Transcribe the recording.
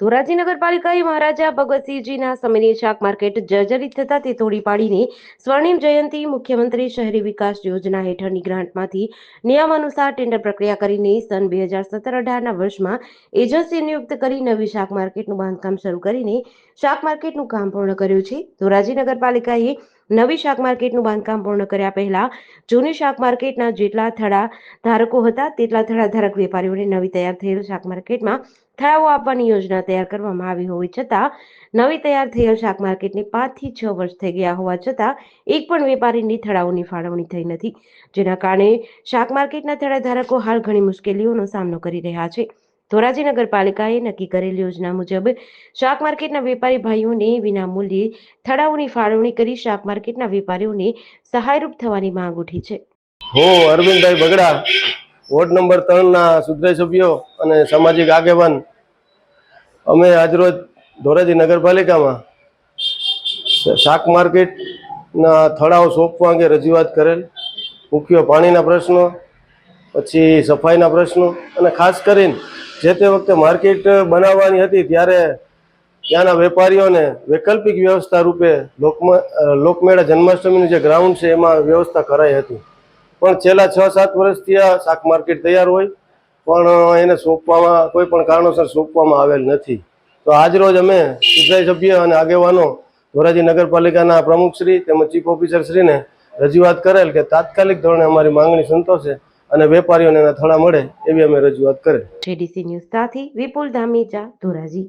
ધોરાજી નગરપાલિકાએ મહારાજા ભગવતસિંહજીના સમયની શાક જર્જરિત થતા તે તોડી પાડીને સ્વર્ણિમ જયંતિ મુખ્યમંત્રી શહેરી વિકાસ યોજના હેઠળની ગ્રાન્ટમાંથી નિયમ અનુસાર ટેન્ડર પ્રક્રિયા કરીને સન બે હજાર સત્તર અઢારના વર્ષમાં એજન્સી નિયુક્ત કરી નવી શાક માર્કેટનું બાંધકામ શરૂ કરીને શાક માર્કેટનું કામ પૂર્ણ કર્યું છે. ધોરાજી નગરપાલિકાએ નવી શાક માર્કેટનું બાંધકામ પૂર્ણ કર્યા પહેલા જૂની શાક માર્કેટના જેટલા થડા ધારકો હતા તેટલા થડા ધારક વેપારીઓને નવી તૈયાર થયેલ શાક માર્કેટમાં ઠરાવો આપવાની યોજના તૈયાર કરવામાં આવી હોવી છતાં, નવી તૈયાર થયેલ શાક માર્કેટને પાંચથી છ વર્ષ થઈ ગયા હોવા છતાં, એક પણ વેપારીની થળાઓની ફાળવણી થઈ નથી, જેના કારણે શાક માર્કેટના થડા ધારકો હાલ ઘણી મુશ્કેલીઓનો સામનો કરી રહ્યા છે. ધોરાજી નગરપાલિકાએ નક્કી કરેલ યોજના મુજબ શાક માર્કેટના વેપારી ભાઈઓને વિના મૂલ્યે થડાઓની ફાળવણી કરી શાક માર્કેટના વેપારીઓને સહાયરૂપ થવાની માંગ ઉઠી છે. હું, અરવિંદભાઈ બગડા, વોર્ડ નંબર ત્રણના સુધરાઈ સભ્યો અને સામાજિક આગેવાન, અમે આજરોજ ધોરાજી નગરપાલિકામાં શાક માર્કેટના થડાઓ સોંપવા અંગે રજૂઆત કરેલ, મુખ્ય પાણીના પ્રશ્નો, પછી સફાઈના પ્રશ્નો અને ખાસ કરીને જે તે વખતે માર્કેટ બનાવવાની હતી ત્યારે ત્યાંના વેપારીઓને વૈકલ્પિક વ્યવસ્થા રૂપે લોકમાં લોકમેળા જન્માષ્ટમીનું જે ગ્રાઉન્ડ છે એમાં વ્યવસ્થા કરાઈ હતી. પણ છેલ્લા છ સાત વર્ષથી આ શાક માર્કેટ તૈયાર હોય, પણ એને સોંપવામાં, કોઈ પણ કારણોસર સોંપવામાં આવેલ નથી. તો આજરોજ અમે સુધાઈ સભ્ય અને આગેવાનો ધોરાજી નગરપાલિકાના પ્રમુખશ્રી તેમજ ચીફ ઓફિસરશ્રીને રજૂઆત કરેલ કે તાત્કાલિક ધોરણે અમારી માંગણી સંતોષે અને વેપારીઓને એના થળા મળે એવી અમે રજૂઆત કરે. જેડીસી ન્યૂઝ સાથે વિપુલ ધામેચા ધોરાજી.